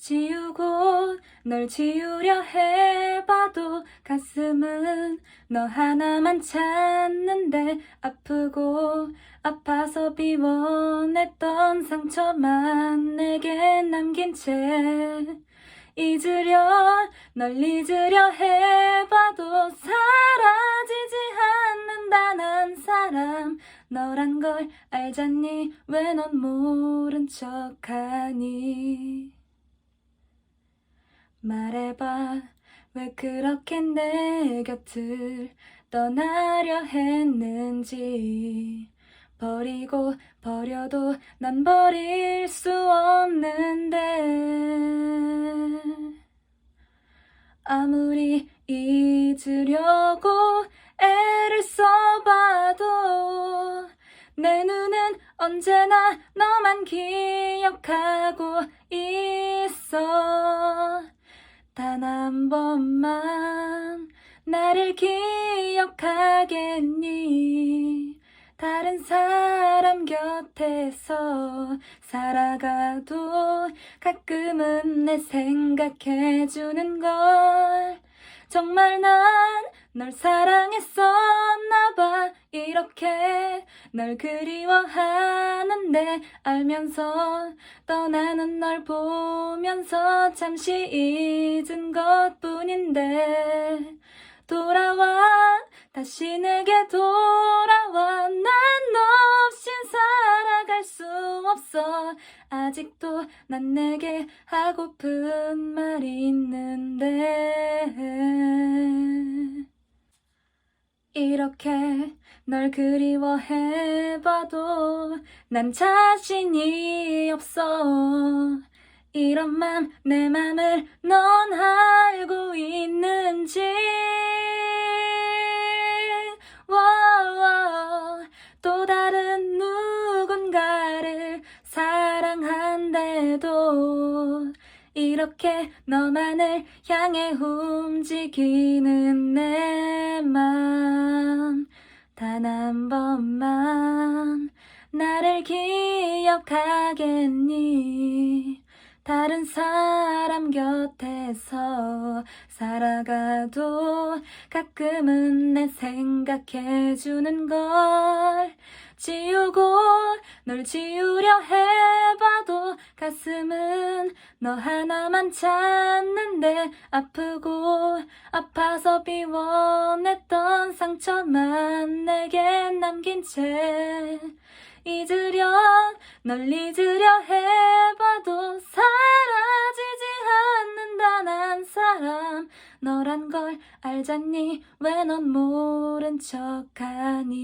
지우고 널 지우려 해봐도 가슴은 너 하나만 찾는데 아프고 아파서 비워냈던 상처만 내게 남긴 채 잊으려 널 잊으려 해봐도 사라지지 않는다 난 사람. 너란 걸 알잖니? 왜 넌 모른 척하니 말해봐. 왜 그렇게 내 곁을 떠나려 했는지. 버리고 버려도 난 버릴 수 없는데. 아무리 잊으려고 애를 써봐도 내 눈은 언제나 너만 기억하고 있어 단 한 번만 나를 기억하겠니? 다른 사람 곁에서 살아가도 가끔은 내 생각해주는 걸. 정말 난 널 사랑했었나봐. 이렇게 널 그리워하는데 알면서 떠나는 널 보면서 잠시 잊은 것 뿐인데 돌아와. 다시 내게 돌아와. 난 너 없인 살아갈 수 없어. 아직도 난 내게 하고픈 말이 있는데 이렇게 널 그리워해봐도 난 자신이 없어. 이런 맘 내 맘을 넌 알고 있는지. 또 다른 누군가를 사랑한데도 이렇게 너만을 향해 움직이는 내 맘 단 한 번만 나를 기억하겠니 다른 사람 곁에서 살아가도 가끔은 내 생각해주는 걸 지우고 널 지우려 해봐도 가슴은 너 하나만 찾는데 아프고 아파서 비워냈던 상처만 내게 남긴 채 잊으려 널 잊으려 해봐도 사라지지 않는다 난 사람. 너란 걸 알잖니? 왜 넌 모른 척하니